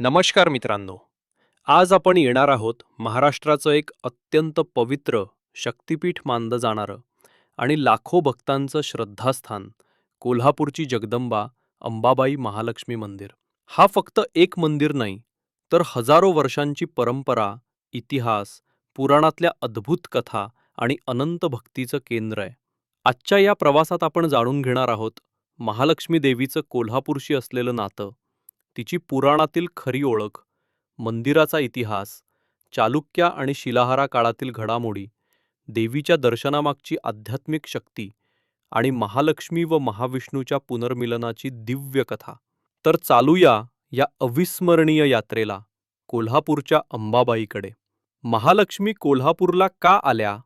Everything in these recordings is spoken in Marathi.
नमस्कार मित्रांनो. आज आपण येणार आहोत महाराष्ट्राचं एक अत्यंत पवित्र शक्तिपीठ मानलं जाणारं आणि लाखो भक्तांचं श्रद्धास्थान कोल्हापूरची जगदंबा अंबाबाई महालक्ष्मी मंदिर. हा फक्त एक मंदिर नाही तर हजारो वर्षांची परंपरा इतिहास पुराणातल्या अद्भुत कथा आणि अनंत भक्तीचं केंद्र आहे. आजच्या या प्रवासात आपण जाणून घेणार आहोत महालक्ष्मी देवीचं कोल्हापूरशी असलेलं नातं तिची पुराणातील खरी ओळख मंदिराचा इतिहास चालुक्या आणि शिलाहारा काळातील घडामोडी देवीच्या दर्शनामागची आध्यात्मिक शक्ती आणि महालक्ष्मी व महाविष्णूच्या पुनर्मिलनाची दिव्य कथा. तर चालूया या अविस्मरणीय यात्रेला कोल्हापूरच्या अंबाबाईकडे. महालक्ष्मी कोल्हापूरला का आल्या?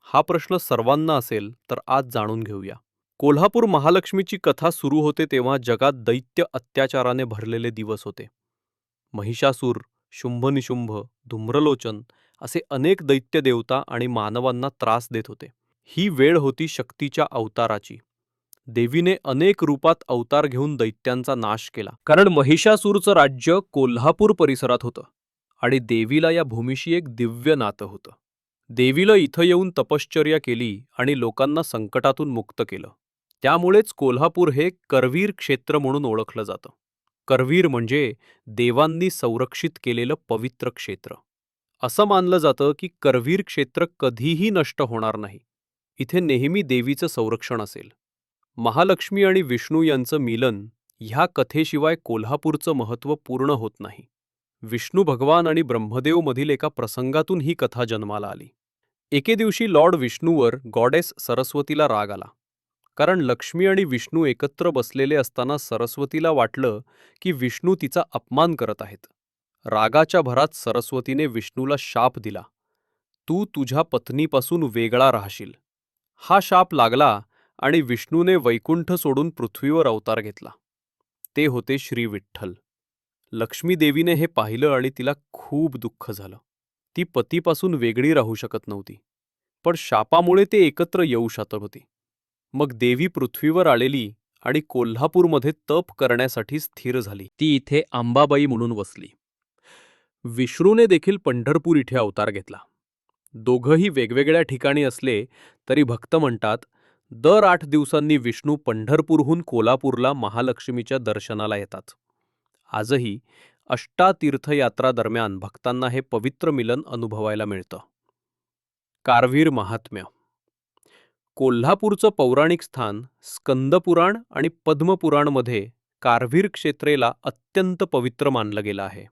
हा प्रश्न सर्वांना असेल तर आज जाणून घेऊया. कोल्हापूर महालक्ष्मीची कथा सुरू होते तेव्हा जगात दैत्य अत्याचाराने भरलेले दिवस होते. महिषासूर शुंभनिशुंभ धूम्रलोचन असे अनेक दैत्य देवता आणि मानवांना त्रास देत होते. ही वेळ होती शक्तीच्या अवताराची. देवीने अनेक रूपात अवतार घेऊन दैत्यांचा नाश केला. कारण महिषासूरचं राज्य कोल्हापूर परिसरात होतं आणि देवीला या भूमीशी एक दिव्य नातं होतं. देवीला इथं येऊन तपश्चर्या केली आणि लोकांना संकटातून मुक्त केलं. त्यामुळेच कोल्हापूर हे करवीर क्षेत्र म्हणून ओळखलं जातं. करवीर म्हणजे देवांनी संरक्षित केलेलं पवित्र क्षेत्र. असं मानलं जातं की करवीर क्षेत्र कधीही नष्ट होणार नाही. इथे नेहमी देवीचं संरक्षण असेल. महालक्ष्मी आणि विष्णू यांचं मिलन ह्या कथेशिवाय कोल्हापूरचं महत्त्व पूर्ण होत नाही. विष्णू भगवान आणि ब्रह्मदेवमधील एका प्रसंगातून ही कथा जन्माला आली. एके दिवशी लॉर्ड विष्णूवर गॉडेस सरस्वतीला राग आला. कारण लक्ष्मी आणि विष्णू एकत्र बसलेले असताना सरस्वतीला वाटलं की विष्णू तिचा अपमान करत आहेत. रागाच्या भरात सरस्वतीने विष्णूला शाप दिला. तू तुझ्या पत्नीपासून वेगळा राहशील. हा शाप लागला आणि विष्णूने वैकुंठ सोडून पृथ्वीवर अवतार घेतला. ते होते श्री विठ्ठल. लक्ष्मीदेवीने हे पाहिलं आणि तिला खूप दुःख झालं. ती पतीपासून वेगळी राहू शकत नव्हती. पण शापामुळे ते एकत्र येऊ शकत होती. मग देवी पृथ्वीवर आलेली आणि कोल्हापूरमध्ये तप करण्यासाठी स्थिर झाली. ती इथे अंबाबाई म्हणून वसली. विष्णूने देखील पंढरपूर इथे अवतार घेतला. दोघंही वेगवेगळ्या ठिकाणी असले तरी भक्त म्हणतात दर आठ दिवसांनी विष्णू पंढरपूरहून कोल्हापूरला महालक्ष्मीच्या दर्शनाला येतात. आजही अष्टातीर्थयात्रा दरम्यान भक्तांना हे पवित्र मिलन अनुभवायला मिळतं. कारवीर महात्म्य कोल्हापूरचं पौराणिक स्थान स्कंदपुराण आणि पद्मपुराणमध्ये कारवीर क्षेत्रेला अत्यंत पवित्र मानलं गेलं आहे.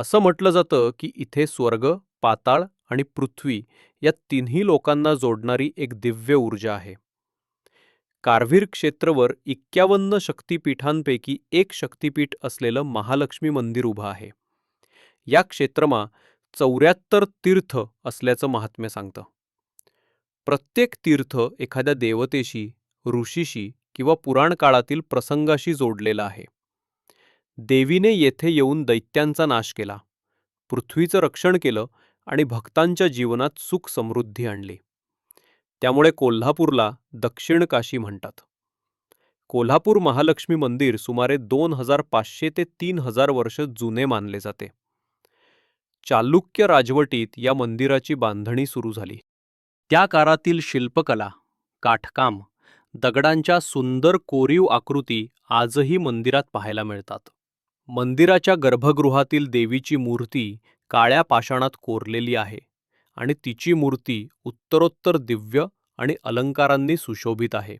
असं म्हटलं जातं की इथे स्वर्ग पाताळ आणि पृथ्वी या तिन्ही लोकांना जोडणारी एक दिव्य ऊर्जा आहे. कारवीर क्षेत्रवर एक्क्यावन्न शक्तिपीठांपैकी एक शक्तिपीठ असलेलं महालक्ष्मी मंदिर उभं आहे. या क्षेत्रमा चौऱ्याहत्तर तीर्थ असल्याचं महात्म्य सांगतं. प्रत्येक तीर्थ एखाद्या देवतेशी ऋषीशी किंवा पुराण काळातील प्रसंगाशी जोडलेला आहे. देवीने येथे येऊन दैत्यांचा नाश केला पृथ्वीचं रक्षण केलं आणि भक्तांच्या जीवनात सुख समृद्धी आणली. त्यामुळे कोल्हापूरला दक्षिण काशी म्हणतात. कोल्हापूर महालक्ष्मी मंदिर सुमारे दोन हजार पाचशे ते तीन हजार वर्ष जुने मानले जाते. चालुक्य राजवटीत या मंदिराची बांधणी सुरू झाली. त्या काळातील शिल्पकला काठकाम दगडांच्या सुंदर कोरीव आकृती आजही मंदिरात पाहायला मिळतात. मंदिराच्या गर्भगृहातील देवीची मूर्ती काळ्या पाषाणात कोरलेली आहे आणि तिची मूर्ती उत्तरोत्तर दिव्य आणि अलंकारांनी सुशोभित आहे.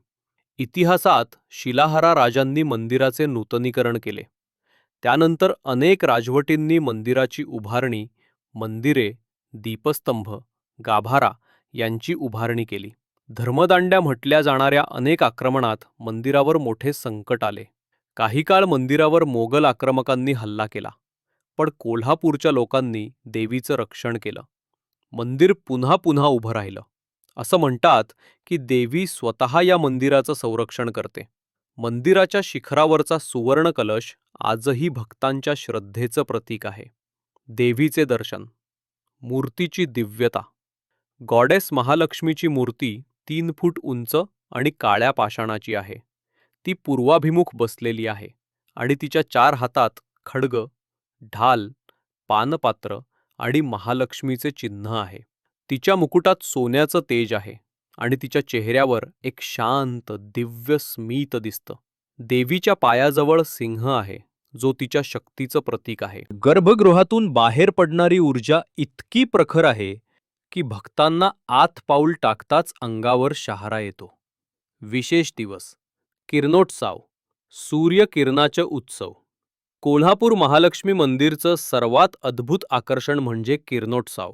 इतिहासात शिलाहारा राजांनी मंदिराचे नूतनीकरण केले. त्यानंतर अनेक राजवटींनी मंदिराची उभारणी मंदिरे दीपस्तंभ गाभारा यांची उभारणी केली. धर्मदांड्या म्हटल्या जाणाऱ्या अनेक आक्रमणात मंदिरावर मोठे संकट आले. काही काळ मंदिरावर मोगल आक्रमकांनी हल्ला केला. पण कोल्हापूरच्या लोकांनी देवीचं रक्षण केलं. मंदिर पुन्हा पुन्हा उभं राहिलं. असं म्हणतात की देवी स्वतः या मंदिराचं संरक्षण करते. मंदिराच्या शिखरावरचा सुवर्ण कलश आजही भक्तांच्या श्रद्धेचं प्रतीक आहे. देवीचे दर्शन. मूर्तीची दिव्यता. गॉडेस महालक्ष्मीची मूर्ती तीन फूट उंच आणि काळ्या पाषाणाची आहे. ती पूर्वाभिमुख बसलेली आहे आणि तिच्या चार हातात खडग ढाल पानपात्र आणि महालक्ष्मीचे चिन्ह आहे. तिच्या मुकुटात सोन्याचं तेज आहे आणि तिच्या चेहऱ्यावर एक शांत दिव्य स्मित दिसतं. देवीच्या पायाजवळ सिंह आहे जो तिच्या शक्तीचं प्रतीक आहे. गर्भगृहातून बाहेर पडणारी ऊर्जा इतकी प्रखर आहे की भक्तांना आत पाऊल टाकताच अंगावर शहारा येतो. विशेष दिवस किरणोत्सव सूर्यकिरणाचे उत्सव. कोल्हापूर महालक्ष्मी मंदिरचं सर्वात अद्भुत आकर्षण म्हणजे किरणोत्सव.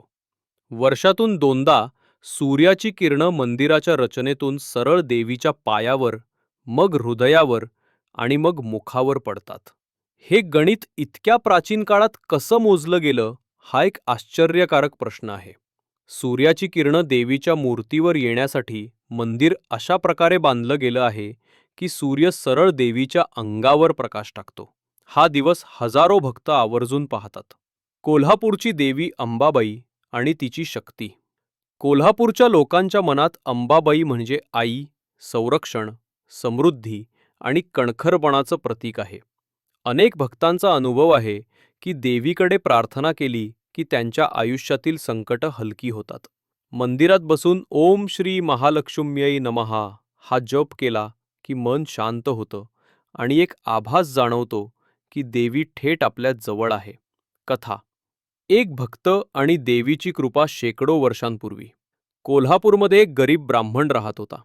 वर्षातून दोनदा सूर्याची किरणं मंदिराच्या रचनेतून सरळ देवीच्या पायावर मग हृदयावर आणि मग मुखावर पडतात. हे गणित इतक्या प्राचीन काळात कसं मोजलं गेलं हा एक आश्चर्यकारक प्रश्न आहे. सूर्याची किरणं देवीच्या मूर्तीवर येण्यासाठी मंदिर अशा प्रकारे बांधलं गेलं आहे की सूर्य सरळ देवीच्या अंगावर प्रकाश टाकतो. हा दिवस हजारो भक्त आवर्जून पाहतात. कोल्हापूरची देवी अंबाबाई आणि तिची शक्ती. कोल्हापूरच्या लोकांच्या मनात अंबाबाई म्हणजे आई संरक्षण समृद्धी आणि कणखरपणाचं प्रतीक आहे. अनेक भक्तांचा अनुभव आहे की देवीकडे प्रार्थना केली की त्यांच्या आयुष्यातील संकट हलकी होतात. मंदिरात बसून ओम श्री महालक्ष्म्यई नमहा हा जप केला की मन शांत होतं आणि एक आभास जाणवतो की देवी थेट आपल्या जवळ आहे. कथा. एक भक्त आणि देवीची कृपा शेकडो वर्षांपूर्वी. कोल्हापूरमध्ये एक गरीब ब्राह्मण राहत होता.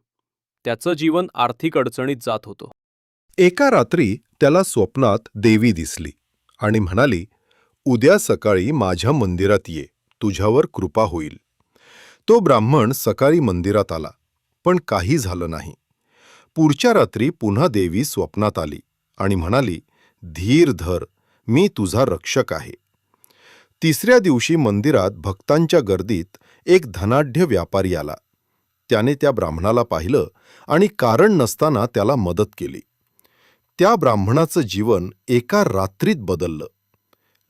त्याचं जीवन आर्थिक अडचणीत जात होतं. एका रात्री त्याला स्वप्नात देवी दिसली आणि म्हणाली उद्या सकाळी माझ्या मंदिरात ये तुझ्यावर कृपा होईल. तो ब्राह्मण सकाळी मंदिरात आला पण काही झालं नाही. पुढच्या रात्री पुन्हा देवी स्वप्नात आली आणि म्हणाली धीर धर मी तुझा रक्षक आहे. तिसऱ्या दिवशी मंदिरात भक्तांच्या गर्दीत एक धनाढ्य व्यापारी आला. त्याने त्या ब्राह्मणाला पाहिलं आणि कारण नसताना त्याला मदत केली. त्या ब्राह्मणाचं जीवन एका रात्रीत बदललं.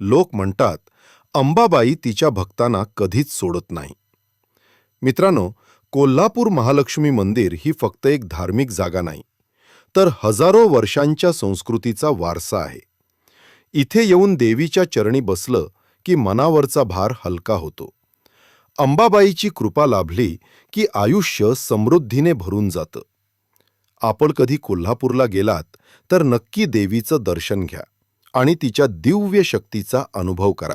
लोक म्हणतात अंबाबाई तिच्या भक्तांना कधीच सोडत नाही. मित्रांनो कोल्हापूर महालक्ष्मी मंदिर ही फक्त एक धार्मिक जागा नाही तर हजारो वर्षांच्या संस्कृतीचा वारसा आहे. इथे येऊन देवीच्या चरणी बसलं की मनावरचा भार हलका होतो. अंबाबाईची कृपा लाभली की आयुष्य समृद्धीने भरून जातं. आपण कधी कोल्हापूरला गेलात तर नक्की देवीचं दर्शन घ्या. आणि तिच्या दिव्य शक्तीचा अनुभव करा.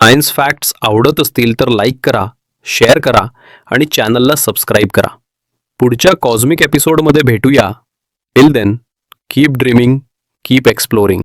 सायन्स फॅक्ट्स आवडत असतील तर लाईक करा शेअर करा आणि चॅनलला सबस्क्राईब करा. पुढच्या कॉस्मिक एपिसोडमध्ये भेटूया. Till then keep dreaming keep exploring